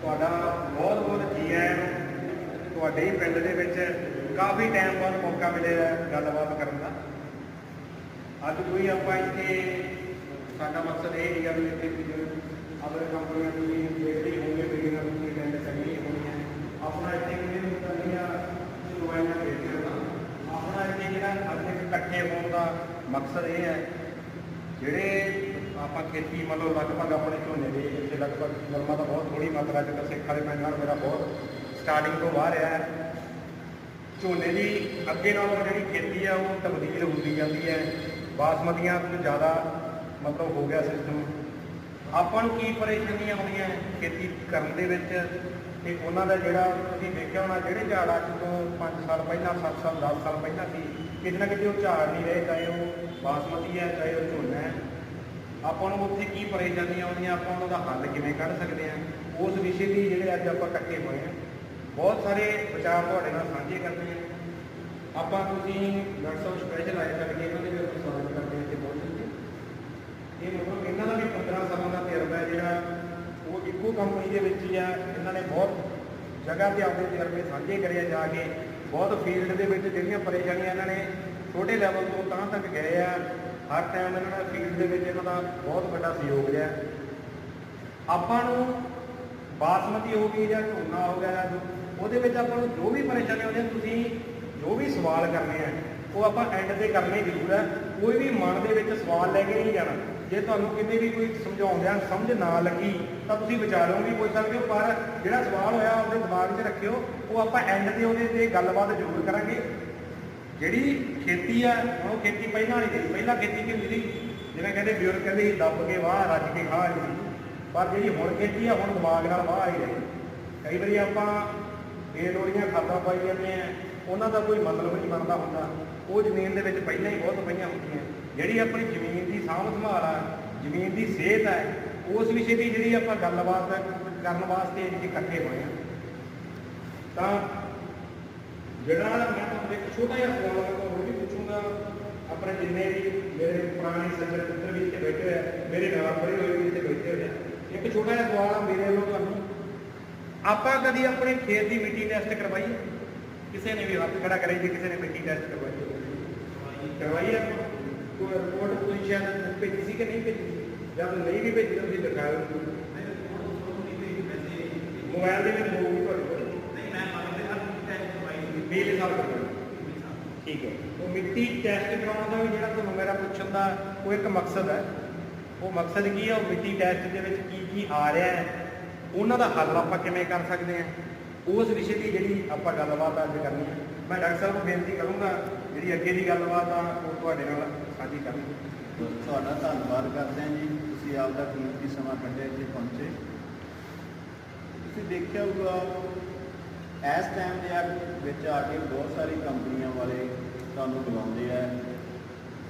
ਤੁਹਾਡਾ ਬਹੁਤ ਬਹੁਤ ਜੀ ਆਇਆਂ ਨੂੰ, ਤੁਹਾਡੇ ਹੀ ਪਿੰਡ ਦੇ ਵਿੱਚ ਕਾਫੀ ਟਾਈਮ ਬਾਅਦ ਮੌਕਾ ਮਿਲਿਆ ਗੱਲਬਾਤ ਕਰਨ ਦਾ। ਅੱਜ ਕੋਈ ਆਪਾਂ ਇੱਥੇ, ਸਾਡਾ ਮਕਸਦ ਇਹ ਹੈਗਾ ਵੀ ਇੱਥੇ ਕੁਝ ਅਦਰ ਕੰਪਨੀਆਂ ਦੀ ਵੀ ਦੇਖਦੇ ਹੋਣਗੇ ਮੀਟਿੰਗਾਂ ਵੀ ਅਟੈਂਡ ਕਰਨੀ ਹੋਣੀ ਹੈ ਆਪਣਾ ਇੱਥੇ ਕਿਹਨੇ ਨੂੰ ਕਰਨੀਆਂ ਦਵਾਈਆਂ ਵੇਚਦੇ ਨਾ ਆਪਣਾ ਇੱਥੇ ਜਿਹੜਾ ਅੱਜ ਇੱਕ ਇਕੱਠੇ ਹੋਣ ਦਾ ਮਕਸਦ ਇਹ ਹੈ, ਜਿਹੜੇ ਆਪਾਂ ਖੇਤੀ ਮਤਲਬ ਲਗਭਗ ਆਪਣੇ ਝੋਨੇ ਦੇ ਇੱਥੇ ਲਗਭਗ ਨਰਮਾ ਤਾਂ ਬਹੁਤ ਥੋੜੀ ਮਾਤਰਾ ਚ ਤਾਂ ਸਿੱਖਾਂ ਦੇ ਪੈਣ ਨਾਲ ਮੇਰਾ ਬਹੁਤ ਸਟਾਰਟਿੰਗ ਤੋਂ ਬਾਹਰ ਹੈ। ਝੋਨੇ ਦੀ ਅੱਗੇ ਨਾਲੋਂ ਜਿਹੜੀ ਖੇਤੀ ਆ ਉਹ ਤਬਦੀਲ ਹੁੰਦੀ ਜਾਂਦੀ ਹੈ। ਬਾਸਮਤੀਆਂ ਤੋਂ ਜ਼ਿਆਦਾ ਮਤਲਬ ਹੋ ਗਿਆ ਸਿਸਟਮ ਆਪਾਂ ਨੂੰ ਕੀ ਪਰੇਸ਼ਾਨੀਆਂ ਆਉਂਦੀਆਂ ਖੇਤੀ ਕਰਨ ਦੇ ਵਿੱਚ? ਤੇ ਉਹਨਾਂ ਦਾ ਜਿਹੜਾ ਤੁਸੀਂ ਦੇਖਿਆ ਹੋਣਾ ਜਿਹੜੇ ਝਾੜ ਅੱਜ ਤੋਂ 5 ਸਾਲ ਪਹਿਲਾਂ 7 ਸਾਲ 10 ਸਾਲ ਪਹਿਲਾਂ ਸੀ, ਕਿਤੇ ਨਾ ਕਿਤੇ ਉਹ ਝਾੜ ਨਹੀਂ ਰਹੇ, ਚਾਹੇ ਉਹ ਬਾਸਮਤੀ ਹੈ, ਚਾਹੇ ਉਹ ਝੋਨਾ ਹੈ। ਆਪਾਂ ਨੂੰ ਉੱਥੇ ਕੀ ਪਰੇਸ਼ਾਨੀਆਂ ਆਉਂਦੀਆਂ, ਆਪਾਂ ਉਹਨਾਂ ਦਾ ਹੱਲ ਕਿਵੇਂ ਕੱਢ ਸਕਦੇ ਹਾਂ? ਉਸ ਵਿਸ਼ੇ ਦੀ ਜਿਹੜੇ ਅੱਜ ਆਪਾਂ ਇਕੱਠੇ ਹੋਏ ਹਾਂ, ਬਹੁਤ ਸਾਰੇ ਵਿਚਾਰ ਤੁਹਾਡੇ ਨਾਲ ਸਾਂਝੇ ਕਰਦੇ ਹਾਂ ਆਪਾਂ ਤੁਸੀਂ ਡਾਕਟਰ ਸਪੈਸ਼ਲ ਆਏ ਕਰਕੇ ਇਹਨਾਂ ਦੇ ਵਿੱਚ, ਆਪਾਂ ਸਵਾਗਤ ਕਰਦੇ ਹਾਂ ਤੇ ਬਹੁਤ ਜੀ ਇਹ ਮਤਲਬ ਇਹਨਾਂ ਦਾ ਵੀ 15 ਸਾਲਾਂ ਦਾ ਤਜਰਬਾ ਹੈ ਜਿਹੜਾ ਉਹ ਇੱਕੋ ਕੰਪਨੀ ਦੇ ਵਿੱਚ ਹੀ ਆ। ਇਹਨਾਂ ਨੇ ਬਹੁਤ ਜਗ੍ਹਾ ਤੇ ਆਪਣੇ ਤਜਰਬੇ ਸਾਂਝੇ ਕਰਿਆ ਜਾ ਕੇ। ਬਹੁਤ ਫੀਲਡ ਦੇ ਵਿੱਚ ਜਿਹੜੀਆਂ ਪਰੇਸ਼ਾਨੀਆਂ ਇਹਨਾਂ ਨੇ ਛੋਟੇ ਲੈਵਲ ਤੋਂ ਤਾਂ ਤੱਕ ਗਏ ਆ। ਹਰ ਟਾਈਮ ਇਹਨਾਂ ਦਾ ਫੀਲਡ ਦੇ ਵਿੱਚ ਇਹਨਾਂ ਦਾ ਬਹੁਤ ਵੱਡਾ ਸਹਿਯੋਗ ਰਿਹਾ। ਆਪਾਂ ਨੂੰ ਬਾਸਮਤੀ ਹੋ ਗਈ ਜਾਂ ਝੋਨਾ ਹੋ ਗਿਆ ਉਹਦੇ ਵਿੱਚ ਆਪਾਂ ਨੂੰ ਜੋ ਵੀ ਪਰੇਸ਼ਾਨੀ ਆਉਂਦੀ ਤੁਸੀਂ ਜੋ ਵੀ ਸਵਾਲ ਕਰਨੇ ਆ, ਉਹ ਆਪਾਂ ਐਂਡ ਤੇ ਕਰਨੇ ਜ਼ਰੂਰ ਹੈ ਕੋਈ ਵੀ ਮਨ ਦੇ ਵਿੱਚ ਸਵਾਲ ਲੈ ਕੇ ਨਹੀਂ ਜਾਣਾ। ਜੇ ਤੁਹਾਨੂੰ ਕਿਤੇ ਵੀ ਕੋਈ ਸਮਝਾਉਂਦਿਆਂ ਸਮਝ ਨਾ ਲੱਗੀ, ਤਾਂ ਤੁਸੀਂ ਵਿਚਾਰੋਂ ਵੀ ਪੁੱਛ ਸਕਦੇ ਹੋ, ਪਰ ਜਿਹੜਾ ਸਵਾਲ ਹੋਇਆ, ਉਹਦੇ ਦਿਮਾਗ 'ਚ ਰੱਖਿਓ, ਉਹ ਆਪਾਂ ਐਂਡ ਤੇ ਉਹਦੇ ਤੇ ਗੱਲਬਾਤ ਜ਼ਰੂਰ ਕਰਾਂਗੇ। ਜਿਹੜੀ ਖੇਤੀ ਆ, ਉਹ ਖੇਤੀ ਪਹਿਲਾਂ ਨਹੀਂ ਸੀ ਪਹਿਲਾਂ ਖੇਤੀ ਕੀ ਹੁੰਦੀ ਸੀ? ਜਿਵੇਂ ਕਹਿੰਦੇ ਬਜ਼ੁਰਗ ਕਹਿੰਦੇ ਸੀ, ਦੱਬ ਕੇ ਵਾਹ, ਰੱਜ ਕੇ ਖਾ ਲਈ ਪਰ ਜਿਹੜੀ ਹੁਣ ਖੇਤੀ ਆ, ਹੁਣ ਦਿਮਾਗ ਨਾਲ ਵਾਹ ਆਈ ਰਹੀ। ਕਈ ਵਾਰੀ ਆਪਾਂ ਬੇਲੋੜੀਆਂ ਖਾਦਾਂ ਪਾਈ ਜਾਂਦੇ ਆ, ਉਹਨਾਂ ਦਾ ਕੋਈ ਮਤਲਬ ਨਹੀਂ ਬਣਦਾ ਹੁੰਦਾ। ਉਹ ਜ਼ਮੀਨ ਦੇ ਵਿੱਚ ਪਹਿਲਾਂ ਹੀ ਬਹੁਤ ਪਈਆਂ ਹੁੰਦੀਆਂ। ਜਿਹੜੀ ਆਪਣੀ ਜ਼ਮੀਨ ਦੀ ਸਾਂਭ ਸੰਭਾਲ ਆ, ਜ਼ਮੀਨ ਦੀ ਸਿਹਤ ਹੈ ਉਸ ਵਿਸ਼ੇ ਦੀ ਜਿਹੜੀ ਆਪਾਂ ਗੱਲਬਾਤ ਕਰਨ ਵਾਸਤੇ ਅੱਜ ਇਕੱਠੇ ਹੋਏ ਆ। ਤਾਂ ਜਿਹੜਾ ਇੱਕ ਛੋਟਾ ਜਿਹਾ ਸਵਾਲ ਮੈਂ ਤੁਹਾਨੂੰ ਵੀ ਪੁੱਛੂੰਗਾ। ਆਪਣੇ ਜਿੰਨੇ ਵੀ ਮੇਰੇ ਪੁਰਾਣੇ ਸੱਜਣ ਮਿੱਤਰ ਵੀ ਇੱਥੇ ਬੈਠੇ ਹੋਏ ਆ ਮੇਰੇ ਨਾਲ ਪੜ੍ਹੇ ਹੋਏ ਵੀ ਇੱਥੇ ਬੈਠੇ ਹੋਏ ਆ। ਇੱਕ ਛੋਟਾ ਜਿਹਾ ਸਵਾਲ ਆ ਮੇਰੇ ਵੱਲੋਂ ਤੁਹਾਨੂੰ। ਆਪਾਂ ਕਦੀ ਆਪਣੇ ਖੇਤ ਦੀ ਮਿੱਟੀ ਟੈਸਟ ਕਰਵਾਈ ਹੈ? ਕਿਸੇ ਨੇ ਵੀ ਹੱਥ ਖੜਾ ਕਰੇ ਜੀ ਕਿਸੇ ਨੇ ਮਿੱਟੀ ਟੈਸਟ ਕਰਵਾਈ ਹੈ? ਕਰਵਾਈ ਹੈ ਕੋਈ ਰਿਪੋਰਟ ਕੋਈ ਸ਼ਾਇਦ ਭੇਜੀ ਸੀ ਕਿ ਨਹੀਂ ਭੇਜੀ ਜਦ ਨਹੀਂ ਵੀ ਭੇਜੀ ਤਾਂ ਤੁਸੀਂ ਦਿਖਾਓ। ਮੋਬਾਈਲ ਦੇ ਵਿੱਚ ਹੋਊਗੀ ਤੁਹਾਡੇ ਕੋਲ ਬਿਜਲੀ ਸਾਲ ਕਰਵਾਈ ਠੀਕ ਹੈ। ਉਹ ਮਿੱਟੀ ਟੈਸਟ ਕਰਾਉਣ ਦਾ ਵੀ ਜਿਹੜਾ ਤੁਹਾਨੂੰ ਮੇਰਾ ਪੁੱਛਣ ਦਾ ਉਹ ਇੱਕ ਮਕਸਦ ਹੈ। ਉਹ ਮਕਸਦ ਕੀ ਹੈ? ਉਹ ਮਿੱਟੀ ਟੈਸਟ ਦੇ ਵਿੱਚ ਕੀ ਕੀ ਆ ਰਿਹਾ ਹੈ? ਉਹਨਾਂ ਦਾ ਹੱਲ ਆਪਾਂ ਕਿਵੇਂ ਕਰ ਸਕਦੇ ਹਾਂ? ਉਸ ਵਿਸ਼ੇ ਦੀ ਜਿਹੜੀ ਆਪਾਂ ਗੱਲਬਾਤ ਅੱਜ ਕਰਨੀ ਹੈ। ਮੈਂ ਡਾਕਟਰ ਸਾਹਿਬ ਨੂੰ ਬੇਨਤੀ ਕਰੂੰਗਾ, ਜਿਹੜੀ ਅੱਗੇ ਦੀ ਗੱਲਬਾਤ ਆ, ਉਹ ਤੁਹਾਡੇ ਨਾਲ ਸਾਂਝੀ ਕਰਨੀ ਤੁਹਾਡਾ ਧੰਨਵਾਦ ਕਰਦੇ ਹਾਂ ਜੀ। ਤੁਸੀਂ ਆਪ ਦਾ ਕੀਮਤੀ ਸਮਾਂ ਕੱਢਿਆ ਇੱਥੇ ਪਹੁੰਚੇ। ਤੁਸੀਂ ਦੇਖਿਆ ਹੋਊਗਾ ਇਸ ਟਾਈਮ ਦੇ ਆ ਵਿੱਚ ਆ ਕੇ ਬਹੁਤ ਸਾਰੀ ਕੰਪਨੀਆਂ ਵਾਲੇ ਤੁਹਾਨੂੰ ਬੁਲਾਉਂਦੇ ਆ।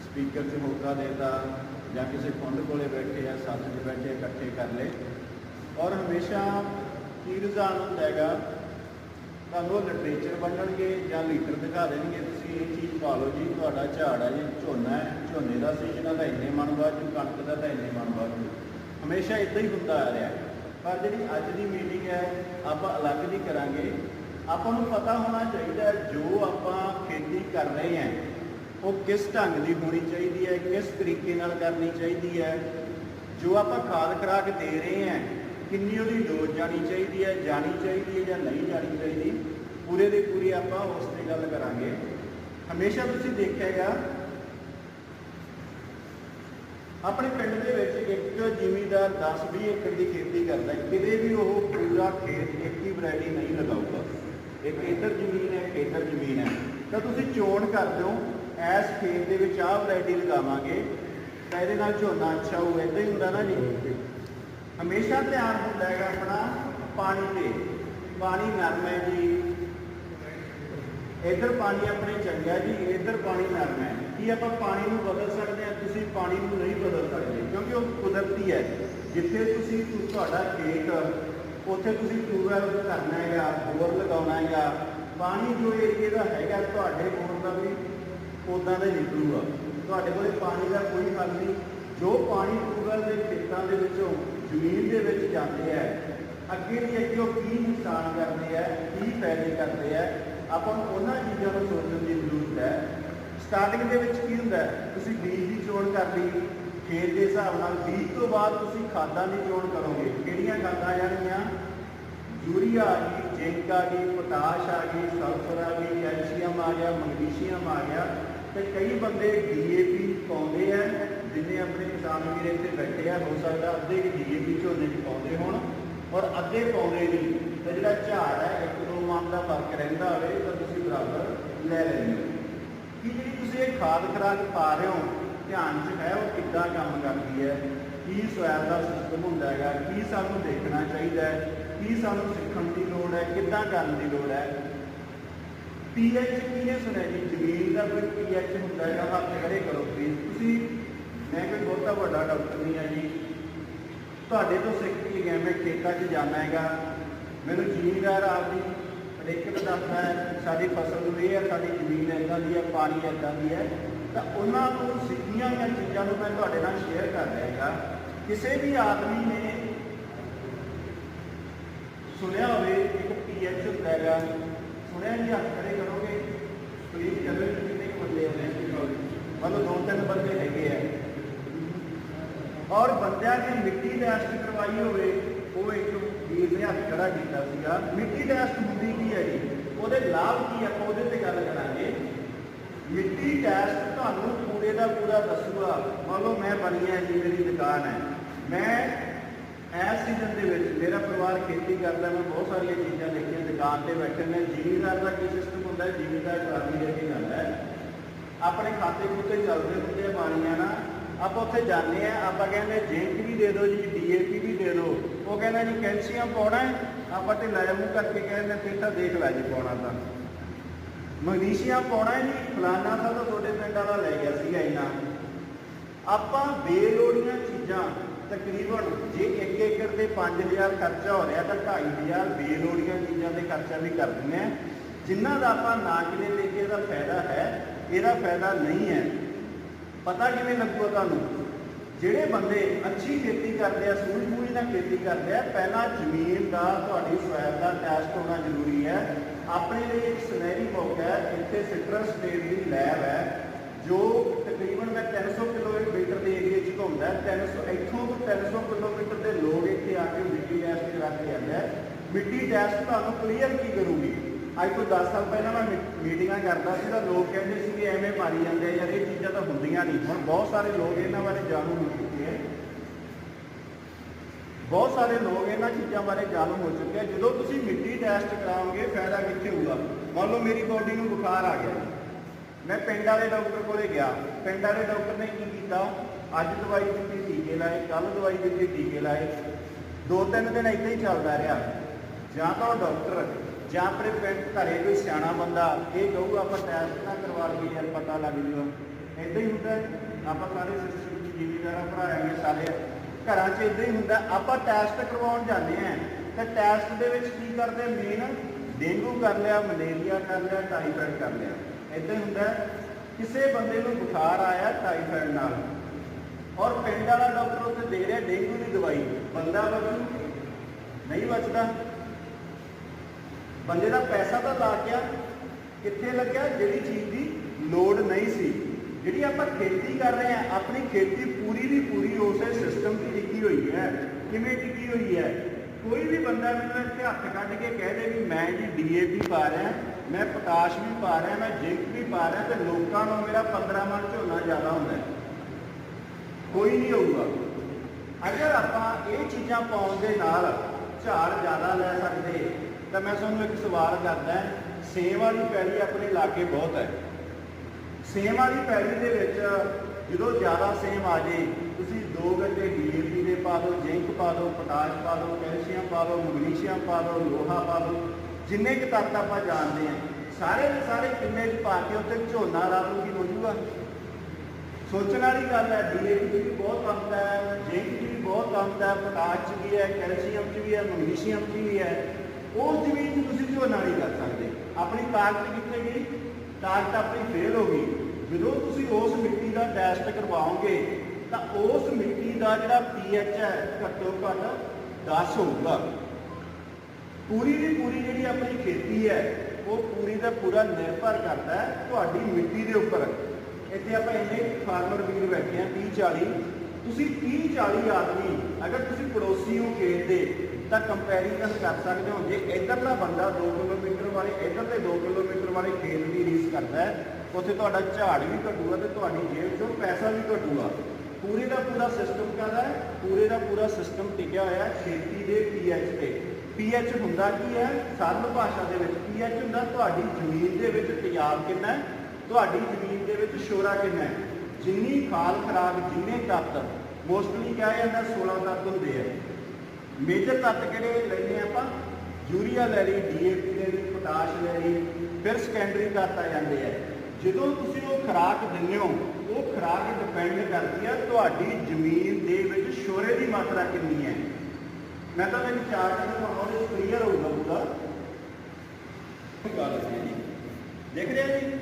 ਸਪੀਕਰ 'ਚ ਹੋਕਾ ਦੇਤਾ ਜਾਂ ਕਿਸੇ ਫੰਡ ਕੋਲੇ ਬੈਠੇ ਆ ਸੱਥ 'ਚ ਬੈਠੇ ਇਕੱਠੇ ਕਰ ਲਏ। ਔਰ ਹਮੇਸ਼ਾ ਕੀ ਰੁਝਾਨ ਹੁੰਦਾ ਹੈਗਾ, ਤੁਹਾਨੂੰ ਲਿਟਰੇਚਰ ਵੰਡਣਗੇ ਜਾਂ ਲੀਟਰ ਦਿਖਾ ਦੇਣਗੇ, ਤੁਸੀਂ ਇਹ ਚੀਜ਼ ਪਾ ਲਓ ਜੀ, ਤੁਹਾਡਾ ਝਾੜ ਹੈ ਜੀ, ਝੋਨਾ ਹੈ, ਝੋਨੇ ਦਾ ਸੀਜ਼ਨ ਆ ਤਾਂ ਇੰਨੇ ਮਣ ਬਾਅਦ ਜੀ ਕਣਕ ਦਾ ਤਾਂ ਇੰਨੇ ਮਣ ਬਾਅਦ ਜੀ ਹਮੇਸ਼ਾ ਇਦਾਂ ਹੀ ਹੁੰਦਾ ਆ ਰਿਹਾ। ਪਰ ਜਿਹੜੀ ਅੱਜ ਦੀ ਮੀਟਿੰਗ ਹੈ, ਆਪਾਂ ਅਲੱਗ ਦੀ ਕਰਾਂਗੇ। ਆਪਾਂ ਨੂੰ ਪਤਾ ਹੋਣਾ ਚਾਹੀਦਾ ਜੋ ਆਪਾਂ ਖੇਤੀ ਕਰ ਰਹੇ ਹਾਂ, ਉਹ ਕਿਸ ਢੰਗ ਦੀ ਹੋਣੀ ਚਾਹੀਦੀ ਹੈ, ਕਿਸ ਤਰੀਕੇ ਨਾਲ ਕਰਨੀ ਚਾਹੀਦੀ ਹੈ। ਜੋ ਆਪਾਂ ਖਾਦ ਖਰਾਕ ਦੇ ਰਹੇ ਹਾਂ, ਕਿੰਨੀ ਉਹਦੀ ਡੋਜ਼ ਜਾਣੀ ਚਾਹੀਦੀ ਹੈ, ਜਾਣੀ ਚਾਹੀਦੀ ਹੈ ਜਾਂ ਨਹੀਂ ਜਾਣੀ ਚਾਹੀਦੀ, ਪੂਰੇ ਦੇ ਪੂਰੀ ਆਪਾਂ ਉਸ ਤੇ ਗੱਲ ਕਰਾਂਗੇ। ਹਮੇਸ਼ਾ ਤੁਸੀਂ ਦੇਖਿਆਗਾ ਆਪਣੇ ਪਿੰਡ ਦੇ ਵਿੱਚ ਇੱਕ ਜ਼ਿਮੀਦਾਰ 10-20 ਏਕੜ ਦੀ ਖੇਤੀ ਕਰਦਾ ਕਿਤੇ ਵੀ ਉਹ ਪੂਰਾ ਖੇਤ ਇੱਕ ਹੀ ਵੈਰਾਈਟੀ ਨਹੀਂ ਲਗਾਊਗਾ। ਇੱਕ ਇੱਧਰ ਜ਼ਮੀਨ ਹੈ ਇੱਕ ਇੱਧਰ ਜ਼ਮੀਨ ਹੈ। ਤਾਂ ਤੁਸੀਂ ਚੋਣ ਕਰਦੇ ਹੋ ਇਸ ਖੇਤ ਦੇ ਵਿੱਚ ਆਹ ਵੈਰਾਈਟੀ ਲਗਾਵਾਂਗੇ। ਤਾਂ ਇਹਦੇ ਨਾਲ ਝੋਨਾ ਅੱਛਾ ਹੋਊ ਇਦਾਂ ਹੀ ਹੁੰਦਾ ਨਾ ਜੀ। ਹਮੇਸ਼ਾ ਧਿਆਨ ਹੁੰਦਾ ਹੈਗਾ ਆਪਣਾ ਪਾਣੀ ਤੇ। ਪਾਣੀ ਨਰਮ ਹੈ ਜੀ। ਇੱਧਰ ਪਾਣੀ ਆਪਣੇ ਚੰਗਾ ਜੀ, ਇੱਧਰ ਪਾਣੀ ਨਰਮ ਹੈ। ਕੀ ਆਪਾਂ ਪਾਣੀ ਨੂੰ ਬਦਲ ਸਕਦੇ ਹਾਂ, ਤੁਸੀਂ ਪਾਣੀ ਨੂੰ ਨਹੀਂ ਬਦਲ ਸਕਦੇ, ਕਿਉਂਕਿ ਉਹ ਕੁਦਰਤੀ ਹੈ। ਜਿੱਥੇ ਤੁਸੀਂ, ਤੁਹਾਡਾ ਖੇਤ ਉੱਥੇ ਤੁਸੀਂ ਟਿਊਬਵੈਲ ਕਰਨਾ ਹੈਗਾ, ਬੋਰ ਲਗਾਉਣਾ ਹੈਗਾ, ਪਾਣੀ ਜੋ ਏਰੀਏ ਦਾ ਹੈਗਾ ਤੁਹਾਡੇ ਬੋਰ ਦਾ ਵੀ ਉਦਾਂ ਦਾ ਹੀ ਨਿਕਲੂਗਾ। ਤੁਹਾਡੇ ਕੋਲੇ ਪਾਣੀ ਦਾ ਕੋਈ ਹੱਲ ਨਹੀਂ। ਜੋ ਪਾਣੀ ਟਿਊਬਵੈਲ ਦੇ ਖੇਤਾਂ ਦੇ ਵਿੱਚੋਂ, ਜ਼ਮੀਨ ਦੇ ਵਿੱਚ ਜਾਂਦੇ ਹੈ ਅੱਗੇ ਦੀ ਅੱਗੇ ਉਹ ਕੀ ਨੁਕਸਾਨ ਕਰਦੇ ਆ, ਕੀ ਫਾਇਦੇ ਕਰਦੇ ਆ, ਆਪਾਂ ਨੂੰ ਉਹਨਾਂ ਚੀਜ਼ਾਂ ਨੂੰ ਸੋਚਣ ਦੀ ਜ਼ਰੂਰਤ ਹੈ। ਸਟਾਰਟਿੰਗ ਦੇ ਵਿੱਚ ਕੀ ਹੁੰਦਾ ਤੁਸੀਂ ਬੀਜ ਦੀ ਚੋਣ ਕਰ ਲਈ ਖੇਤ ਦੇ ਹਿਸਾਬ ਨਾਲ ਬੀਜ ਤੋਂ ਬਾਅਦ ਤੁਸੀਂ ਖਾਦਾਂ ਦੀ ਚੋਣ ਕਰੋਗੇ। ਕਿਹੜੀਆਂ ਖਾਦਾਂ ਆ ਯੂਰੀਆ ਆ ਗਈ, ਜ਼ਿੰਕ ਆ ਗਈ, ਪੋਟਾਸ਼ ਆ ਗਈ, ਸਲਫਰ ਆ ਗਈ, ਕੈਲਸ਼ੀਅਮ ਆ ਗਿਆ, ਮੈਗਨੀਸ਼ੀਅਮ ਆ ਗਿਆ। ਤੇ ਕਈ ਬੰਦੇ ਡੀਏਪੀ ਪਾਉਂਦੇ ਆ, ਜਿੰਨੇ ਆਪਣੇ ਕਿਸਾਨ ਵੀਰ ਇੱਥੇ ਬੈਠੇ ਆ, ਹੋ ਸਕਦਾ ਅੱਧੇ ਡੀਏਪੀ ਝੋਨੇ 'ਚ ਪਾਉਂਦੇ ਹੋਣ ਔਰ ਅੱਧੇ ਪਾਉਂਦੇ ਨਹੀਂ। ਤੇ ਜਿਹੜਾ ਝਾੜ ਹੈ, ਇੱਕ ਦੋ ਮਣ ਦਾ ਫ਼ਰਕ ਰਹਿੰਦਾ ਹੋਵੇ, ਤਾਂ ਤੁਸੀਂ ਬਰਾਬਰ ਲੈ ਲੈਂਦੇ ਹੋ। ਕਿ ਜਿਹੜੀ ਤੁਸੀਂ ਇਹ ਖਾਦ ਖਰਾਕ ਪਾ ਰਹੇ ਹੋ ਧਿਆਨ 'ਚ ਹੈ ਉਹ ਕਿੱਦਾਂ ਕੰਮ ਕਰਦੀ ਹੈ, ਕੀ ਸੋਇਲ ਦਾ ਸਿਸਟਮ ਹੁੰਦਾ ਹੈਗਾ, ਕੀ ਸਾਨੂੰ ਦੇਖਣਾ ਚਾਹੀਦਾ ਹੈ, ਕੀ ਸਾਨੂੰ ਸਿੱਖਣ ਦੀ ਲੋੜ ਹੈ, ਕਿੱਦਾਂ ਕਰਨ ਦੀ ਲੋੜ ਹੈ। ਪੀਐਚ ਕਿਹਨੇ ਸੁਣਿਆ ਜੀ? ਜ਼ਮੀਨ ਦਾ ਕੋਈ ਪੀਐਚ ਹੁੰਦਾ ਹੈਗਾ, ਹੱਥ ਖੜੇ ਕਰੋ ਪਲੀਜ਼ ਤੁਸੀਂ, ਮੈਂ ਕੋਈ ਬਹੁਤਾ ਵੱਡਾ ਡਾਕਟਰ ਨਹੀਂ ਹਾਂ ਜੀ। ਤੁਹਾਡੇ ਤੋਂ ਸਿੱਖ ਕੇ ਗਿਆ, ਮੈਂ ਖੇਤਾਂ 'ਚ ਜਾਣਾ ਹੈਗਾ। ਮੈਨੂੰ ਜ਼ਿਮੀਂਦਾਰ ਆਪਦੀ ਲਿਖਤ ਦੱਸਦਾ ਹੈ, ਸਾਡੀ ਫਸਲ ਨੂੰ ਇਹ ਹੈ, ਸਾਡੀ ਜ਼ਮੀਨ ਇੱਦਾਂ ਦੀ ਹੈ, ਪਾਣੀ ਇੱਦਾਂ ਦੀ ਹੈ। ਤਾਂ ਉਹਨਾਂ ਨੂੰ ਸਿੱਖੀਆਂ ਹੋਈਆਂ ਚੀਜ਼ਾਂ ਨੂੰ ਮੈਂ ਤੁਹਾਡੇ ਨਾਲ ਸ਼ੇਅਰ ਕਰ ਰਿਹਾ ਹੈਗਾ। ਕਿਸੇ ਵੀ ਆਦਮੀ ਨੇ ਸੁਣਿਆ ਹੋਵੇ, ਇੱਕ ਪੀਐਚ ਹੁੰਦਾ ਹੈਗਾ ਸੁਣਿਆ ਜੀ, ਹੱਥ ਖੜੇ ਕਰੋਗੇ ਪਲੀਜ਼ ਕਰੋ ਕਿੰਨੇ ਕੁ ਬੰਦੇ ਹੋਣੇ ਮਤਲਬ ਦੋ ਤਿੰਨ ਬੰਦੇ ਹੈਗੇ ਆ। ਔਰ ਬੰਦਿਆਂ ਦੀ ਮਿੱਟੀ ਟੈਸਟ ਕਰਵਾਈ ਹੋਵੇ, ਉਹ ਇੱਕ ਵੀਰ ਨੇ ਹੱਥ ਖੜਾ ਕੀਤਾ ਸੀਗਾ। ਮਿੱਟੀ ਟੈਸਟ ਹੁੰਦੀ ਕੀ ਹੈ ਜੀ? ਉਹਦੇ ਲਾਭ ਕੀ ਆਪਾਂ ਉਹਦੇ ਤੇ ਗੱਲ ਕਰਾਂਗੇ। ਮਿੱਟੀ ਟੈਸਟ ਤੁਹਾਨੂੰ ਪੂਰੇ ਦਾ ਪੂਰਾ ਦੱਸੂਗਾ। ਮੰਨ ਲਓ ਮੈਂ ਬਣੀ ਹੈ ਜੀ ਮੇਰੀ ਦੁਕਾਨ ਹੈ। ਮੈਂ ਇਸ ਸੀਜ਼ਨ ਦੇ ਵਿੱਚ ਮੇਰਾ ਪਰਿਵਾਰ ਖੇਤੀ ਕਰਦਾ, ਮੈਂ ਬਹੁਤ ਸਾਰੀਆਂ ਚੀਜ਼ਾਂ ਲਿਖੀਆਂ ਦੁਕਾਨ ਤੇ ਬੈਠੇ ਨੇ। ਜ਼ਿਮੀਦਾਰ ਦਾ ਕੀ ਸਿਸਟਮ ਹੁੰਦਾ ਹੈ? ਜ਼ਿਮੀਦਾਰ ਟਰਾਲੀ ਲੈ ਕੇ ਜਾਂਦਾ ਹੈ। ਆਪਣੇ ਖਾਤੇ ਖੂਤੇ ਚੱਲਦੇ ਹੁੰਦੇ ਆ ਬਾਣੀਆਂ ਨਾ ਆਪਾਂ ਉੱਥੇ ਜਾਂਦੇ ਆ ਆਪਾਂ ਕਹਿੰਦੇ ਜ਼ਿੰਕ ਵੀ ਦੇ ਦਿਓ ਜੀ ਡੀਏਪੀ ਵੀ ਦੇ ਦਿਓ। ਉਹ ਕਹਿੰਦਾ ਜੀ, ਕੈਲਸ਼ੀਅਮ ਪਾਉਣਾ ਹੈ? ਆਪਾਂ ਢਿੱਲਾ ਲੈ ਮੂੰਹ ਕਰਕੇ ਕਹਿੰਦੇ ਫਿਰ ਤਾਂ ਦੇਖ ਲੈ ਜੀ, ਪਾਉਣਾ ਤਾਂ। ਮੈਗਨੀਸ਼ੀਅਮ ਪਾਉਣਾ ਹੀ ਜੀ ਫਲਾਨਾ ਤਾਂ ਤੁਹਾਡੇ ਪਿੰਡ ਵਾਲਾ ਲੈ ਗਿਆ ਸੀਗਾ ਇੰਨਾ। ਆਪਾਂ ਬੇਲੋੜੀਆਂ ਚੀਜ਼ਾਂ ਤਕਰੀਬਨ ਜੇ 1 ਏਕੜ ਦੇ 5000 ਖਰਚਾ ਹੋ ਰਿਹਾ ਤਾਂ 2500 ਬੇਲੋੜੀਆਂ ਚੀਜ਼ਾਂ ਤੇ ਖਰਚਾ ਵੀ ਕਰ ਦਿੰਦੇ ਆ। ਜਿਨ੍ਹਾਂ ਦਾ ਆਪਾਂ ਨਾ ਕਿਵੇਂ ਲੈ ਕੇ ਇਹਦਾ ਫਾਇਦਾ ਹੈ, ਇਹਦਾ ਫਾਇਦਾ ਨਹੀਂ ਹੈ। ਪਤਾ ਕਿਵੇਂ ਲੱਗੂਗਾ ਤੁਹਾਨੂੰ? ਜਿਹੜੇ ਬੰਦੇ ਅੱਛੀ ਖੇਤੀ ਕਰਦੇ ਆ ਸੂਝ ਬੂਝ ਨਾਲ ਖੇਤੀ ਕਰਦੇ ਆ, ਪਹਿਲਾਂ ਜ਼ਮੀਨ ਦਾ ਤੁਹਾਡੀ ਸੋਇਲ ਦਾ ਟੈਸਟ ਹੋਣਾ ਜ਼ਰੂਰੀ ਹੈ। ਆਪਣੇ ਲਈ ਇੱਕ ਸੁਨਹਿਰੀ ਮੌਕਾ ਹੈ, ਇੱਥੇ ਸਿਟਰਸ ਸਟੇਟ ਦੀ ਲੈਬ ਹੈ, ਜੋ ਤਕਰੀਬਨ ਮੈਂ 300 ਕਿਲੋਮੀਟਰ ਦੇ ਏਰੀਆ 'ਚ ਘੁੰਮਦਾ ਹੈ। 300 ਇੱਥੋਂ ਤੋਂ 300 ਕਿਲੋਮੀਟਰ ਦੇ ਲੋਕ ਇੱਥੇ ਆ ਕੇ ਮਿੱਟੀ ਟੈਸਟ ਕਰਾ ਕੇ ਆਉਂਦੇ ਆ ਮਿੱਟੀ ਟੈਸਟ ਤੁਹਾਨੂੰ ਕਲੀਅਰ ਕੀ ਕਰੂਗੀ? ਅੱਜ ਤੋਂ 10 ਸਾਲ ਪਹਿਲਾਂ ਮੈਂ ਮੀ- ਮੀਟਿੰਗਾਂ ਕਰਦਾ ਸੀ ਤਾਂ ਲੋਕ ਕਹਿੰਦੇ ਸੀ ਕਿ ਐਵੇਂ ਮਾਰੀ ਜਾਂਦੇ ਯਾਰ ਇਹ ਚੀਜ਼ਾਂ ਤਾਂ ਹੁੰਦੀਆਂ ਨਹੀਂ। ਹੁਣ ਬਹੁਤ ਸਾਰੇ ਲੋਕ ਇਹਨਾਂ ਬਾਰੇ ਜਾਣੂ ਹੋ ਚੁੱਕੇ ਬਹੁਤ ਸਾਰੇ ਲੋਕ ਇਹਨਾਂ ਚੀਜ਼ਾਂ ਬਾਰੇ ਜਾਣੂ ਹੋ ਚੁੱਕੇ ਆ। ਜਦੋਂ ਤੁਸੀਂ ਮਿੱਟੀ ਟੈਸਟ ਕਰਾਓਗੇ, ਫਾਇਦਾ ਕਿੱਥੇ ਹੋਊਗਾ? ਮੰਨ ਲਓ ਮੇਰੀ ਬੋਡੀ ਨੂੰ ਬੁਖਾਰ ਆ ਗਿਆ। ਮੈਂ ਪਿੰਡ ਵਾਲੇ ਡਾਕਟਰ ਕੋਲੇ ਗਿਆ। ਪਿੰਡ ਵਾਲੇ ਡਾਕਟਰ ਨੇ ਕੀ ਕੀਤਾ? ਅੱਜ ਦਵਾਈ ਦਿੱਤੀ, ਟੀਕੇ ਲਾਏ। ਕੱਲ ਦਵਾਈ ਦਿੱਤੀ, ਟੀਕੇ ਲਾਏ। ਦੋ ਤਿੰਨ ਦਿਨ ਏਦਾਂ ਹੀ ਚੱਲਦਾ ਰਿਹਾ। ਜਾਂ ਤਾਂ ਉਹ ਡਾਕਟਰ ਜਾਂ ਆਪਣੇ ਪਿੰਡ ਘਰੇ ਕੋਈ ਸਿਆਣਾ ਬੰਦਾ, ਇਹ ਕਹੂਗਾ, ਆਪਾਂ ਟੈਸਟ ਨਾ ਕਰਵਾ ਲਈਏ, ਯਾਰ ਪਤਾ ਲੱਗ ਜੂਗਾ। ਏਦਾਂ ਹੀ ਹੁੰਦਾ। ਆਪਾਂ ਸਾਰੇ ਸਿਸਟਮ ਦੀ ਜ਼ਿਮੀਦਾਰਾਂ ਭਰਾਵਾਂਗੇ ਸਾਰੇ ਘਰਾਂ 'ਚ ਏਦਾਂ ਹੀ ਹੁੰਦਾ, ਆਪਾਂ ਟੈਸਟ ਕਰਵਾਉਣ ਜਾਂਦੇ ਆਂ ਤੇ ਟੈਸਟ ਦੇ ਵਿੱਚ ਕੀ ਕਰਦੇ ਮੇਨ ਡੇਂਗੂ ਕਰ ਲਿਆ, ਮਲੇਰੀਆ ਕਰ ਲਿਆ ਟਾਈਫਾਇਡ ਕਰ ਲਿਆ। ਏਦਾਂ ਹੀ ਹੁੰਦਾ, ਕਿਸੇ ਬੰਦੇ ਨੂੰ ਬੁਖਾਰ ਆਇਆ ਟਾਈਫਾਇਡ ਨਾਲ। ਔਰ ਪਿੰਡ ਵਾਲਾ ਡਾਕਟਰ ਉੱਥੇ ਦੇ ਰਿਹਾ, ਡੇਂਗੂ ਦੀ ਦਵਾਈ, ਬੰਦਾ ਬਚੂ, ਨਹੀਂ ਬਚਦਾ। ਬੰਦੇ ਦਾ ਪੈਸਾ ਤਾਂ ਲਾ ਗਿਆ ਕਿੱਥੇ ਲੱਗਿਆ? ਜਿਹੜੀ ਚੀਜ਼ ਦੀ ਲੋੜ ਨਹੀਂ ਸੀ। ਜਿਹੜੀ ਆਪਾਂ ਖੇਤੀ ਕਰ ਰਹੇ ਹਾਂ, ਆਪਣੀ ਖੇਤੀ ਪੂਰੀ ਦੀ ਪੂਰੀ ਉਸੇ ਸਿਸਟਮ 'ਤੇ ਟਿਕੀ ਹੋਈ ਹੈ। ਕਿਵੇਂ ਟਿਕੀ ਹੋਈ ਹੈ? ਕੋਈ ਵੀ ਬੰਦਾ ਮੈਨੂੰ ਇੱਥੇ ਹੱਥ ਕੱਢ ਕੇ ਕਹਿ ਦੇ ਵੀ ਮੈਂ ਜੀ ਡੀਏਪੀ ਪਾ ਰਿਹਾ, ਮੈਂ ਪੋਟਾਸ਼ ਵੀ ਪਾ ਰਿਹਾ, ਮੈਂ ਜ਼ਿੰਕ ਵੀ ਪਾ ਰਿਹਾ ਤੇ ਲੋਕਾਂ ਨੂੰ ਮੇਰਾ 15 ਮਣ ਝੋਨਾ ਜ਼ਿਆਦਾ ਹੁੰਦਾ ਕੋਈ ਨਹੀਂ ਹੋਊਗਾ। ਅਗਰ ਆਪਾਂ ਇਹ ਚੀਜ਼ਾਂ ਪਾਉਣ ਦੇ ਨਾਲ ਝਾੜ ਜ਼ਿਆਦਾ ਲੈ ਸਕਦੇ, ਤਾਂ ਮੈਂ ਤੁਹਾਨੂੰ ਇੱਕ ਸਵਾਲ ਕਰਦਾ ਸੇਵਾ ਦੀ ਪੈਲੀ ਆਪਣੇ ਲਾਗੇ ਬਹੁਤ ਹੈ। ਸੇਮ ਵਾਲੀ ਪੈਲੀ ਦੇ ਵਿੱਚ ਜਦੋਂ ਜ਼ਿਆਦਾ ਸੇਮ ਆ ਜੇ, ਤੁਸੀਂ 2 ਗੱਡੇ ਡੀਏਪੀ ਦੇ ਪਾ ਦਿਓ, ਜ਼ਿੰਕ ਪਾ ਦਿਓ, ਪੋਟਾਸ਼ ਪਾ ਦਿਓ, ਕੈਲਸ਼ੀਅਮ ਪਾ ਦਿਓ, ਮੈਗਨੀਸ਼ੀਅਮ ਪਾ ਦਿਓ, ਲੋਹਾ ਪਾ ਦਿਓ, ਜਿੰਨੇ ਕੁ ਤੱਤ ਆਪਾਂ ਜਾਣਦੇ ਆ ਸਾਰੇ ਦੇ ਸਾਰੇ ਕਿੰਨੇ ਚ ਪਾ ਕੇ ਉੱਤੇ ਝੋਨਾ ਲਾ ਲਓ ਕੀ ਹੋ ਜੂਗਾ ਸੋਚਣ ਵਾਲੀ ਗੱਲ ਹੈ, ਡੀਏਪੀ ਵੀ ਬਹੁਤ ਆਉਂਦਾ ਹੈ, ਜ਼ਿੰਕ ਵੀ ਬਹੁਤ ਆਉਂਦਾ ਹੈ, ਪੋਟਾਸ਼ ਵੀ ਹੈ, ਕੈਲਸ਼ੀਅਮ 'ਚ ਵੀ ਹੈ, ਮੈਗਨੀਸ਼ੀਅਮ 'ਚ ਵੀ ਹੈ, ਉਸ ਜ਼ਮੀਨ 'ਚ ਤੁਸੀਂ ਝੋਨਾ ਨਹੀਂ ਕਰ ਸਕਦੇ। ਆਪਣੀ ਤਾਕਤ ਕਿੱਥੇ ਗਈ? ਤਾਕਤ ਆਪਣੀ ਫੇਲ ਹੋ ਗਈ। ਜਦੋਂ ਤੁਸੀਂ ਉਸ ਮਿੱਟੀ ਦਾ ਟੈਸਟ ਕਰਵਾਓਗੇ, ਤਾਂ ਉਸ ਮਿੱਟੀ ਦਾ ਜਿਹੜਾ ਪੀਐਚ ਹੈ, ਘੱਟੋ ਘੱਟ 10 ਹੋਊਗਾ। ਪੂਰੀ ਦੀ ਪੂਰੀ ਜਿਹੜੀ ਆਪਣੀ ਖੇਤੀ ਹੈ, ਉਹ ਪੂਰੀ ਦਾ ਪੂਰਾ ਨਿਰਭਰ ਕਰਦਾ ਹੈ ਤੁਹਾਡੀ ਮਿੱਟੀ ਦੇ ਉੱਪਰ। ਇੱਥੇ ਆਪਾਂ ਇੰਨੇ ਫਾਰਮਰ ਵੀਰ ਬੈਠੇ ਆ 30 40 ਤੁਸੀਂ 30 40 ਆਦਮੀ, ਅਗਰ ਤੁਸੀਂ ਪੜੋਸੀ ਹੋ ਖੇਤ ਦੇ ਤਾਂ ਕੰਪੈਰੀਜ਼ਨ ਕਰ ਸਕਦੇ ਹੋ। ਜੇ ਇਧਰਲਾ ਬੰਦਾ 2 ਕਿਲੋਮੀਟਰ ਵਾਲੇ, ਇਧਰ ਦੇ 2 ਕਿਲੋਮੀਟਰ ਵਾਲੇ ਖੇਤ ਦੀ ਰੀਸ ਕਰਦਾ ਹੈ, ਉੱਥੇ ਤੁਹਾਡਾ ਝਾੜ ਵੀ ਘਟੂਗਾ ਤੇ ਤੁਹਾਡੀ ਜੇਬ ਚੋਂ ਪੈਸਾ ਵੀ ਘਟੂਗਾ। ਪੂਰੇ ਦਾ ਪੂਰਾ ਸਿਸਟਮ ਕਾਹਦਾ ਹੈ? ਪੂਰੇ ਦਾ ਪੂਰਾ ਸਿਸਟਮ ਟਿਕਿਆ ਹੋਇਆ ਹੈ ਖੇਤੀ ਦੇ ਪੀਐਚ ਤੇ। ਪੀਐਚ ਹੁੰਦਾ ਕੀ ਹੈ? ਸਰਲ ਭਾਸ਼ਾ ਦੇ ਵਿੱਚ ਪੀਐਚ ਹੁੰਦਾ ਤੁਹਾਡੀ ਜ਼ਮੀਨ ਦੇ ਵਿੱਚ ਤੇਜ਼ਾਬ ਕਿੰਨਾ ਹੈ? ਤੁਹਾਡੀ ਜ਼ਮੀਨ ਦੇ ਵਿੱਚ ਸ਼ੋਰਾ ਕਿੰਨਾ ਹੈ? ਜਿੰਨੀ ਖਾਲ ਖਰਾਬ ਜਿੰਨੇ ਤੱਤ ਮੋਸਟਲੀ ਕਿਹਾ ਜਾਂਦਾ 16 ਤੱਤ ਹੁੰਦੇ ਆ। ਮੇਜਰ ਤੱਤ ਕਿਹੜੇ ਲੈਂਦੇ ਆ ਆਪਾਂ? ਯੂਰੀਆ ਲੈ ਲਈ ਡੀਏਪੀ ਲੈ ਲਈ, ਪੋਟਾਸ਼ ਲੈ ਲਈ, ਫਿਰ ਸੈਕੰਡਰੀ ਤੱਤ ਆ ਜਾਂਦੇ ਆ। ਜਦੋਂ ਤੁਸੀਂ ਉਹ ਖੁਰਾਕ ਦਿੰਦੇ ਹੋ, ਉਹ ਖੁਰਾਕ ਡਿਪੈਂਡ ਕਰਦੀ ਆ ਤੁਹਾਡੀ ਜ਼ਮੀਨ ਦੇ ਵਿੱਚ ਸ਼ੋਰੇ ਦੀ ਮਾਤਰਾ ਕਿੰਨੀ ਹੈ। ਮੈਂ ਤਾਂ ਮੈਨੂੰ ਚਾਰਟ ਨੂੰ ਪਾਉਣਾ ਕਲੀਅਰ ਹੋਊਗਾ ਪੂਰਾ ਗੱਲ ਹੈ ਜੀ। ਦੇਖ ਰਹੇ ਜੀ?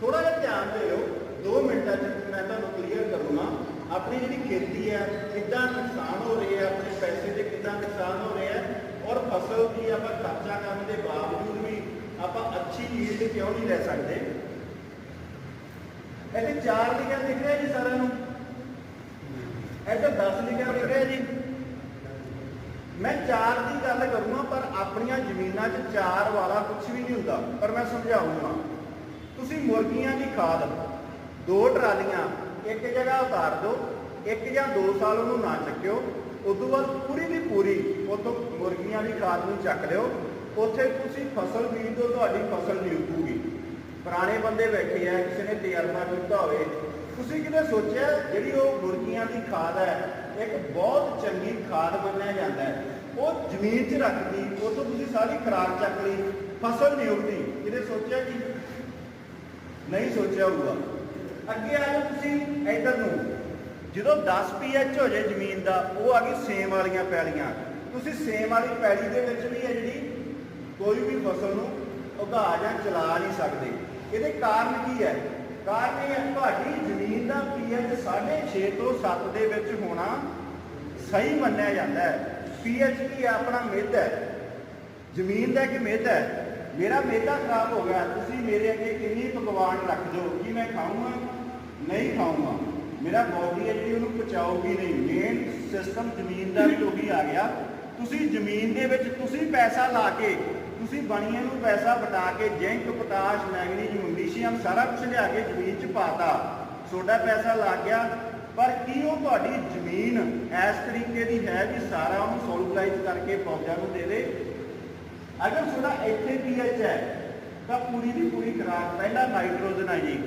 ਥੋੜਾ ਜਿਹਾ ਧਿਆਨ ਦਿਓ। 2 ਮਿੰਟਾਂ 'ਚ ਮੈਂ ਤੁਹਾਨੂੰ ਕਲੀਅਰ ਕਰੂੰਗਾ। ਆਪਣੀ ਜਿਹੜੀ ਖੇਤੀ ਹੈ, ਕਿੱਦਾਂ ਨੁਕਸਾਨ ਹੋ ਰਹੀ ਹੈ, ਆਪਣੇ ਪੈਸੇ ਦੇ ਕਿੱਦਾਂ ਨੁਕਸਾਨ ਹੋ ਰਿਹਾ ਹੈ ਔਰ ਫਸਲ ਦੀ ਆਪਾਂ ਖਰਚਾ ਕਰਨ ਦੇ ਬਾਵਜੂਦ ਵੀ ਆਪਾਂ ਅੱਛੀ ਯੀਲਡ ਕਿਉਂ ਨਹੀਂ ਲੈ ਸਕਦੇ? ਇਹਦੇ ਚਾਰ ਲਿਖਿਆ ਦਿਖ ਰਿਹਾ ਜੀ ਸਾਰਿਆਂ ਨੂੰ। ਇੱਧਰ 10 ਲਿਖਿਆ ਦਿਖ ਰਿਹਾ ਜੀ। ਮੈਂ ਚਾਰ ਦੀ ਗੱਲ ਕਰੂੰਗਾ, ਪਰ ਆਪਣੀਆਂ ਜ਼ਮੀਨਾਂ 'ਚ ਚਾਰ ਵਾਲਾ ਕੁਝ ਵੀ ਨਹੀਂ ਹੁੰਦਾ। ਪਰ ਮੈਂ ਸਮਝਾਉਂਗਾ। ਤੁਸੀਂ ਮੁਰਗੀਆਂ ਦੀ ਖਾਦ ਦੋ ਟਰਾਲੀਆਂ ਇੱਕ ਜਗ੍ਹਾ ਉਤਾਰ ਦਿਓ, ਇੱਕ ਜਾਂ ਦੋ ਸਾਲ ਉਹਨੂੰ ਨਾ ਚੱਕਿਓ, ਉਦੋਂ ਬਾਅਦ ਪੂਰੀ ਦੀ ਪੂਰੀ ਉਤੋਂ ਮੁਰਗੀਆਂ ਦੀ ਖਾਦ ਨੂੰ ਚੱਕ ਲਿਓ, ਉੱਥੇ ਤੁਸੀਂ ਫਸਲ ਬੀਜ ਦਿਓ, ਤੁਹਾਡੀ ਫਸਲ ਨਹੀਂ ਉੱਗੂਗੀ। ਪੁਰਾਣੇ ਬੰਦੇ ਬੈਠੇ ਆ, ਕਿਸੇ ਨੇ ਤਜਰਬਾ ਕੀਤਾ ਹੋਵੇ, ਤੁਸੀਂ ਕਿਤੇ ਸੋਚਿਆ ਜਿਹੜੀ ਉਹ ਮੁਰਗੀਆਂ ਦੀ ਖਾਦ ਹੈ, ਇੱਕ ਬਹੁਤ ਚੰਗੀ ਖਾਦ ਮੰਨਿਆ ਜਾਂਦਾ ਹੈ, ਉਹ ਜ਼ਮੀਨ 'ਚ ਰੱਖਦੀ ਉਹ ਤੋਂ ਤੁਸੀਂ ਸਾਰੀ ਖਰਾਕ ਚੱਕ ਲਈ, ਫਸਲ ਨਹੀਂ ਉੱਗਦੀ, ਕਿਤੇ ਸੋਚਿਆ ਕਿ ਨਹੀਂ ਸੋਚਿਆ ਹੋਊਗਾ? ਅੱਗੇ ਆ ਜਾਓ ਤੁਸੀਂ, ਇੱਧਰ ਨੂੰ। ਜਦੋਂ 10 ਪੀਐਚ ਹੋ ਜਾਏ ਜ਼ਮੀਨ ਦਾ, ਉਹ ਆ ਗਈ ਸੇਮ ਵਾਲੀਆਂ ਪੈਲੀਆਂ ਤੁਸੀਂ ਸੇਮ ਵਾਲੀ ਪੈਲੀ ਦੇ ਵਿੱਚ ਵੀ ਹੈ ਜਿਹੜੀ ਕੋਈ ਵੀ ਫਸਲ ਨੂੰ ਉਗਾ ਜਾਂ ਚਲਾ ਨਹੀਂ ਸਕਦੇ। ਇਹਦੇ ਕਾਰਨ ਕੀ ਹੈ? ਕਾਰਨ ਇਹ ਹੈ ਤੁਹਾਡੀ ਜ਼ਮੀਨ ਦਾ ਪੀਐਚ 6.5 ਤੋਂ 7 ਦੇ ਵਿੱਚ ਹੋਣਾ ਸਹੀ ਮੰਨਿਆ ਜਾਂਦਾ ਹੈ। ਪੀਐਚ ਕੀ ਹੈ? ਆਪਣਾ ਮਿੱਧ ਹੈ। ਜ਼ਮੀਨ ਦਾ ਇੱਕ ਮਿੱਧ ਹੈ। ਮੇਰਾ ਮੇਦਾ ਖਰਾਬ ਹੋ ਗਿਆ। ਤੁਸੀਂ ਮੇਰੇ ਅੱਗੇ ਕਿੰਨੀ ਪਕਵਾਨ ਰੱਖ ਦਿਓ? ਕੀ ਮੈਂ ਖਾਊਂਗਾ? ਨਹੀਂ ਖਾਊਂਗਾ। ਮੇਰਾ ਬੋਡੀ ਹੈ ਜਿਹੜੀ ਉਹਨੂੰ ਪਚਾਊਗੀ ਨਹੀਂ। ਮੇਨ ਸਿਸਟਮ ਜ਼ਮੀਨ ਦਾ ਵੀ ਉਹੀ ਆ ਗਿਆ। ਤੁਸੀਂ ਜ਼ਮੀਨ ਦੇ ਵਿੱਚ ਤੁਸੀਂ ਪੈਸਾ ਲਾ ਕੇ, ਤੁਸੀਂ ਬਣੀਆਂ ਨੂੰ ਪੈਸਾ ਵਟਾ ਕੇ, ਜ਼ਿੰਕ, ਪੋਟਾਸ਼, ਮੈਗਨੀਜ਼, ਮੈਗਨੀਸ਼ੀਅਮ, ਸਾਰਾ ਕੁਝ ਲਿਆ ਕੇ ਜ਼ਮੀਨ 'ਚ ਪਾਤਾ। ਤੁਹਾਡਾ ਪੈਸਾ ਲੱਗ ਗਿਆ। ਪਰ ਕੀ ਉਹ ਤੁਹਾਡੀ ਜ਼ਮੀਨ ਇਸ ਤਰੀਕੇ ਦੀ ਹੈ ਵੀ ਸਾਰਾ ਉਹਨੂੰ ਸੋਲੂਬਲਾਈਜ਼ ਕਰਕੇ ਪੌਦਿਆਂ ਨੂੰ ਦੇ ਦੇ? ਅਗਰ ਤੁਹਾਡਾ ਇੱਥੇ ਪੀਐਚ ਹੈ, ਤਾਂ ਪੂਰੀ ਦੀ ਪੂਰੀ ਖੁਰਾਕ, ਪਹਿਲਾ ਨਾਈਟ੍ਰੋਜਨ ਹੈ ਜੀ।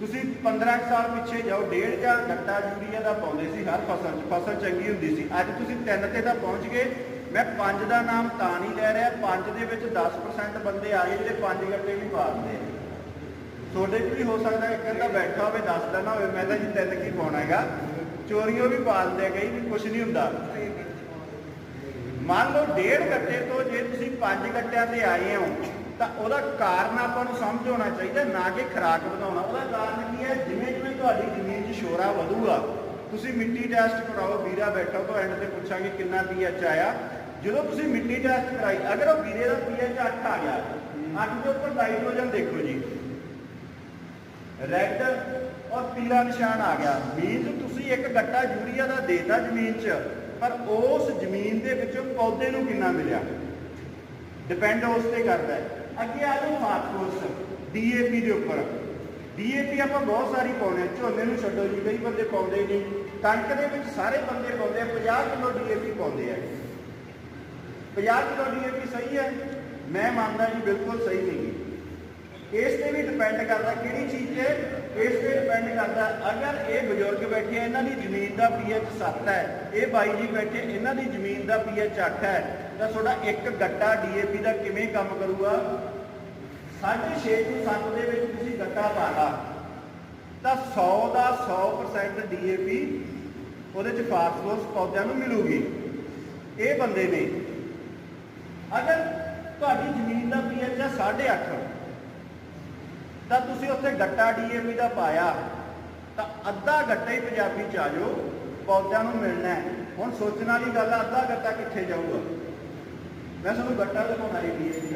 ਤੁਸੀਂ 15 ਸਾਲ ਪਿੱਛੇ ਜਾਓ, ਡੇਢ ਜਾਂ ਗੱਟਾ ਯੂਰੀਆ ਦਾ ਪਾਉਂਦੇ ਸੀ ਹਰ ਫਸਲ 'ਚ, ਫਸਲ ਚੰਗੀ ਹੁੰਦੀ ਸੀ। ਅੱਜ ਤੁਸੀਂ ਤਿੰਨ ਤੇ ਤਾਂ ਪਹੁੰਚ ਗਏ। ਮੈਂ ਪੰਜ ਦਾ ਨਾਮ ਤਾਂ ਨਹੀਂ ਲੈ ਰਿਹਾ, ਪੰਜ ਦੇ ਵਿੱਚ 10% ਬੰਦੇ ਆ ਗਏ ਜਿਹੜੇ ਪੰਜ ਗੱਟੇ ਵੀ ਪਾ ਦਿੰਦੇ ਆ। ਤੁਹਾਡੇ 'ਚ ਵੀ ਹੋ ਸਕਦਾ, ਇੱਕ ਅੱਧਾ ਬੈਠਾ ਹੋਵੇ ਦੱਸਦਾ ਨਾ ਹੋਵੇ, ਮੈਂ ਤਾਂ ਜੀ ਤਿੰਨ ਕੀ ਪਾਉਣਾ ਹੈਗਾ। ਚੋਰੀਆਂ ਵੀ ਪਾਲਦੇ ਗਈ ਵੀ ਕੁਝ ਨਹੀਂ ਹੁੰਦਾ। ਮੰਨ ਲਓ ਡੇਢ ਗੱਟੇ ਤੋਂ ਜੇ ਤੁਸੀਂ ਪੰਜ ਗੱਟਿਆਂ ਤੇ ਆਏ ਹੋ ਤਾਂ ਉਹਦਾ ਕਾਰਨ ਆਪਾਂ ਨੂੰ ਸਮਝ ਹੋਣਾ ਚਾਹੀਦਾ, ਨਾ ਕਿ ਖਰਾਕ ਵਧਾਉਣਾ। ਉਹਦਾ ਕਾਰਨ ਕੀ ਹੈ? ਜਿਵੇਂ ਜਿਵੇਂ ਤੁਹਾਡੀ ਜ਼ਮੀਨ 'ਚ ਸ਼ੋਰਾ ਵਧੂਗਾ, ਤੁਸੀਂ ਮਿੱਟੀ ਟੈਸਟ ਕਰਾਓ, ਵੀਰਾ ਬੈਠਾ ਤੋਂ ਐਂਡ ਤੇ ਪੁੱਛਾਂਗੇ ਕਿੰਨਾ ਪੀਐਚ ਆਇਆ। ਜਦੋਂ ਤੁਸੀਂ ਮਿੱਟੀ ਟੈਸਟ ਕਰਾਈ, ਅਗਰ ਉਹ ਵੀਰੇ ਦਾ ਪੀਐਚ 8 ਆ ਗਿਆ 8 ਦੇ ਉੱਪਰ ਨਾਈਟ੍ਰੋਜਨ ਦੇਖੋ ਜੀ। ਰੈੱਡ ਔਰ ਪੀਲਾ ਨਿਸ਼ਾਨ ਆ ਗਿਆ। ਮੀਨਸ ਤੁਸੀਂ ਇੱਕ ਗੱਟਾ ਯੂਰੀਆ ਦਾ ਦੇਤਾ ਜ਼ਮੀਨ 'ਚ, ਪਰ ਉਸ ਜ਼ਮੀਨ ਦੇ ਵਿੱਚੋਂ ਪੌਦੇ ਨੂੰ ਕਿੰਨਾ ਮਿਲਿਆ? ਡਿਪੈਂਡ ਉਸ ਤੇ ਕਰਦਾ ਹੈ। ਅੱਗੇ ਆ ਜਾਓ ਫਾਸਫੋਰਸ ਡੀਏਪੀ ਦੇ ਉੱਪਰ। ਡੀਏਪੀ ਆਪਾਂ ਬਹੁਤ ਸਾਰੀ ਪਾਉਂਦੇ ਹਾਂ। ਝੋਨੇ ਨੂੰ ਛੱਡੋ ਜੀ, ਕਈ ਬੰਦੇ ਪਾਉਂਦੇ ਨਹੀਂ। ਕਣਕ ਦੇ ਵਿੱਚ ਸਾਰੇ ਬੰਦੇ ਪਾਉਂਦੇ ਆ 50 ਕਿਲੋ ਡੀਏਪੀ ਪਾਉਂਦੇ ਆ। 50 ਕਿਲੋ ਡੀਏਪੀ ਸਹੀ ਹੈ? ਮੈਂ ਮੰਨਦਾ ਜੀ ਬਿਲਕੁਲ ਸਹੀ ਨਹੀਂ ਇਸ ਤੇ ਵੀ ਡਿਪੈਂਡ ਕਰਦਾ ਕਿਹੜੀ ਚੀਜ਼ ਤੇ। ਇਸ ਤੇ ਡਿਪੈਂਡ ਕਰਦਾ ਅਗਰ ਇਹ ਬਜ਼ੁਰਗ ਬੈਠੇ ਇਹਨਾਂ ਦੀ ਜ਼ਮੀਨ ਦਾ ਪੀਐਚ 7 ਹੈ, ਇਹ ਬਾਈ ਜੀ ਬੈਠੇ, ਇਹਨਾਂ ਦੀ ਜ਼ਮੀਨ ਦਾ ਪੀਐਚ 8 ਹੈ ਤਾਂ ਤੁਹਾਡਾ ਇੱਕ ਗੱਟਾ ਡੀਏਪੀ ਦਾ ਕਿਵੇਂ ਕੰਮ ਕਰੂਗਾ? 6.5 ਤੋਂ 7 ਦੇ ਵਿੱਚ ਤੁਸੀਂ ਗੱਟਾ ਪਾਣਾ ਤਾਂ 100 ਦਾ 100% ਡੀਏਪੀ ਉਹਦੇ ਚ ਫਾਸਫੋਰਸ ਪੌਦਿਆਂ ਨੂੰ ਮਿਲੂਗੀ। ਇਹ ਬੰਦੇ ਨੇ ਅਗਰ ਤੁਹਾਡੀ ਜ਼ਮੀਨ ਦਾ ਪੀਐਚ ਹੈ 8.5 ਤਾਂ ਤੁਸੀਂ ਉੱਥੇ ਗੱਟਾ ਡੀਏਪੀ ਦਾ ਪਾਇਆ, ਤਾਂ ਅੱਧਾ ਗੱਟਾ ਹੀ ਪੰਜਾਬੀ ਚ ਆ ਜਾਓ, ਪੌਦਿਆਂ ਨੂੰ ਮਿਲਣਾ ਹੁਣ ਸੋਚਣ ਵਾਲੀ ਗੱਲ ਆ, ਅੱਧਾ ਗੱਟਾ ਕਿੱਥੇ ਜਾਊਗਾ? ਮੈਂ ਤੁਹਾਨੂੰ ਗੱਟਾ ਦਿਖਾਉਣਾ ਹੈ ਡੀਏਪੀ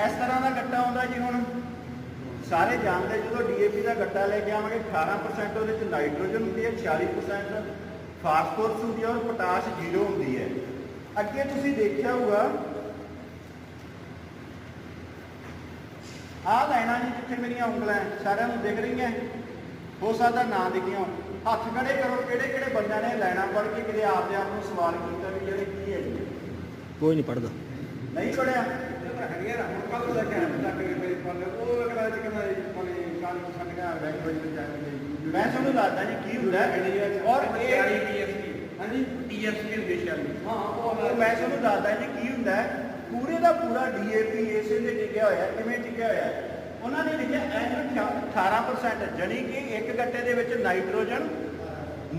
ਇਸ ਤਰ੍ਹਾਂ ਦਾ ਗੱਟਾ ਆਉਂਦਾ ਜੀ ਹੁਣ। ਸਾਰੇ ਜਾਣਦੇ ਜਦੋਂ ਡੀਏਪੀ ਦਾ ਗੱਟਾ ਲੈ ਕੇ ਆਵਾਂਗੇ 18% ਉਹਦੇ ਵਿੱਚ ਨਾਈਟ੍ਰੋਜਨ ਹੁੰਦੀ ਹੈ 46% ਫਾਸਫੋਰਸ ਹੁੰਦੀ ਹੈ ਔਰ ਪੋਟਾਸ਼ ਜ਼ੀਰੋ ਹੁੰਦੀ ਹੈ। ਅੱਗੇ ਤੁਸੀਂ ਦੇਖਿਆ ਹੋਊਗਾ, ਆਹ ਲੈਣਾ ਜੀ ਜਿੱਥੇ ਮੇਰੀਆਂ ਉਂਗਲਾਂ ਸਾਰਿਆਂ ਨੂੰ ਦਿਖ ਰਹੀਆਂ ਹੋ ਸਕਦਾ ਨਾ ਦਿਖੀਆਂ ਹੋਣ। ਹੱਥ ਖੜੇ ਕਰੋ ਕਿਹੜੇ ਕਿਹੜੇ ਬੰਦਿਆਂ ਨੇ ਲੈਣਾ ਪੜ ਕੇ ਕਿਤੇ ਆਪਦੇ ਆਪ ਨੂੰ ਸਵਾਲ ਕੀਤਾ ਵੀ ਜਿਹੜੇ ਕੀ ਹੈ ਜੀ? ਕੋਈ ਨਹੀਂ ਪੜਦਾ ਨਹੀਂ ਪੜਿਆ ਮੈਂ ਤੁਹਾਨੂੰ ਦੱਸਦਾ ਜੀ ਕੀ ਹੁੰਦਾ ਹੈ। ਔਰ ਇਹ ਪੀਐਸਪੀ ਹਾਂਜੀ? ਪੀਐਸਪੀ ਹੁੰਦੀ ਸ਼ਾਮੀ ਹਾਂ ਉਹ ਮੈਂ ਤੁਹਾਨੂੰ ਦੱਸਦਾ ਜੀ ਕੀ ਹੁੰਦਾ ਹੈ। ਪੂਰੇ ਦਾ ਪੂਰਾ ਡੀਏਪੀ ਇਸੇ ਤੇ ਟਿਕਿਆ ਹੋਇਆ ਹੈ। ਕਿਵੇਂ ਟਿਕਿਆ ਹੋਇਆ ਹੈ? ਉਹਨਾਂ ਨੇ ਲਿਖਿਆ ਐਨ 18% ਜਣੀ ਕਿ ਇੱਕ ਗੱਟੇ ਦੇ ਵਿੱਚ ਨਾਈਟ੍ਰੋਜਨ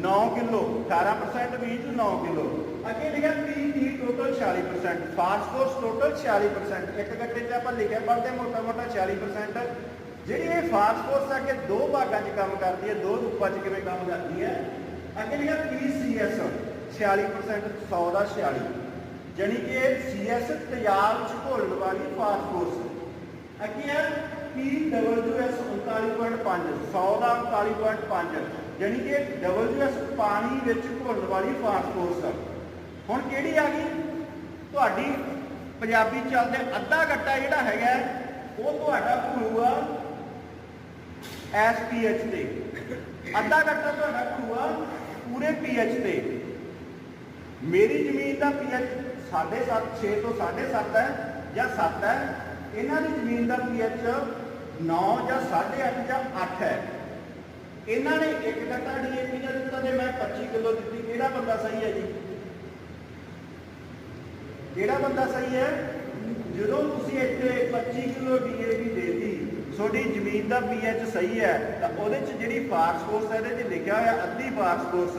9 ਕਿਲੋ 18% ਬੀਜ 9 ਕਿਲੋ। ਅੱਗੇ ਲਿਖਿਆ ਪੀਟੀ ਟੋਟਲ 40% ਫਾਸਫੋਰਸ ਟੋਟਲ 40% ਇੱਕ ਗੱਟੇ 'ਚ ਆਪਾਂ ਲਿਖਿਆ ਪੜਦੇ ਮੋਟਾ ਮੋਟਾ 40% ਜਿਹੜੀ ਇਹ ਫਾਸਫੋਰਸ ਆ ਕੇ ਦੋ ਭਾਗਾਂ 'ਚ ਕੰਮ ਕਰਦੀ ਹੈ, ਦੋ ਰੂਪਾਂ 'ਚ ਕਿਵੇਂ ਕੰਮ ਕਰਦੀ ਹੈ? ਅੱਗੇ ਲਿਖਿਆ ਪੀਸੀਐਸ 46% 100 ਦਾ 46 ਜਾਣੀ ਕਿ ਸੀਐਸ ਤੇਜ਼ਾਬ ਚ ਘੋਲਣ ਵਾਲੀ ਫਾਸਫੋਰਸ ਅੱਗੇ ਹੈ PWS 39.5 100 ਦਾ 39.5 ਜਾਣੀ ਕਿ WS ਪਾਣੀ ਵਿੱਚ ਘੋਲਣ ਵਾਲੀ ਫਾਸਫੋਰਸ ਹੁਣ ਕਿਹੜੀ ਆ ਗਈ? ਤੁਹਾਡੀ ਪੰਜਾਬੀ ਚੱਲਦੇ ਅੱਧਾ ਗੱਟਾ ਜਿਹੜਾ ਹੈਗਾ ਉਹ ਤੁਹਾਡਾ ਘੁਲੂਗਾ ਐਸਪੀਐਚ ਤੇ। ਅੱਧਾ ਗੱਟਾ ਤੁਹਾਡਾ ਘੁਲੂਗਾ ਪੂਰੇ ਪੀਐਚ ਤੇ। ਮੇਰੀ ਜ਼ਮੀਨ ਦਾ ਪੀਐਚ 7.5 6 ਤੋਂ 7.5 ਹੈ ਜਾਂ 7 ਹੈ, ਇਹਨਾਂ ਦੀ ਜ਼ਮੀਨ ਦਾ ਪੀਐਚ 9 ਜਾਂ 8.5 ਜਾਂ 8 ਹੈ। ਇਹਨਾਂ ਨੇ ਇੱਕ ਗੱਟਾ ਡੀਏਪੀ ਦਾ ਦਿੱਤਾ ਤੇ ਮੈਂ 25 ਕਿਲੋ ਦਿੱਤੀ। ਕਿਹੜਾ ਬੰਦਾ ਸਹੀ ਹੈ ਜੀ? ਕਿਹੜਾ ਬੰਦਾ ਸਹੀ ਹੈ? ਜਦੋਂ ਤੁਸੀਂ ਇੱਥੇ 25 ਕਿਲੋ ਡੀਏਪੀ ਦੇਤੀ, ਤੁਹਾਡੀ ਜ਼ਮੀਨ ਦਾ ਪੀਐਚ ਸਹੀ ਹੈ, ਤਾਂ ਉਹਦੇ ਚ ਜਿਹੜੀ ਫਾਸਫੋਰਸ ਹੈ, ਇਹਦੇ ਚ ਲਿਖਿਆ ਹੋਇਆ ਅੱਧੀ ਫਾਸਫੋਰਸ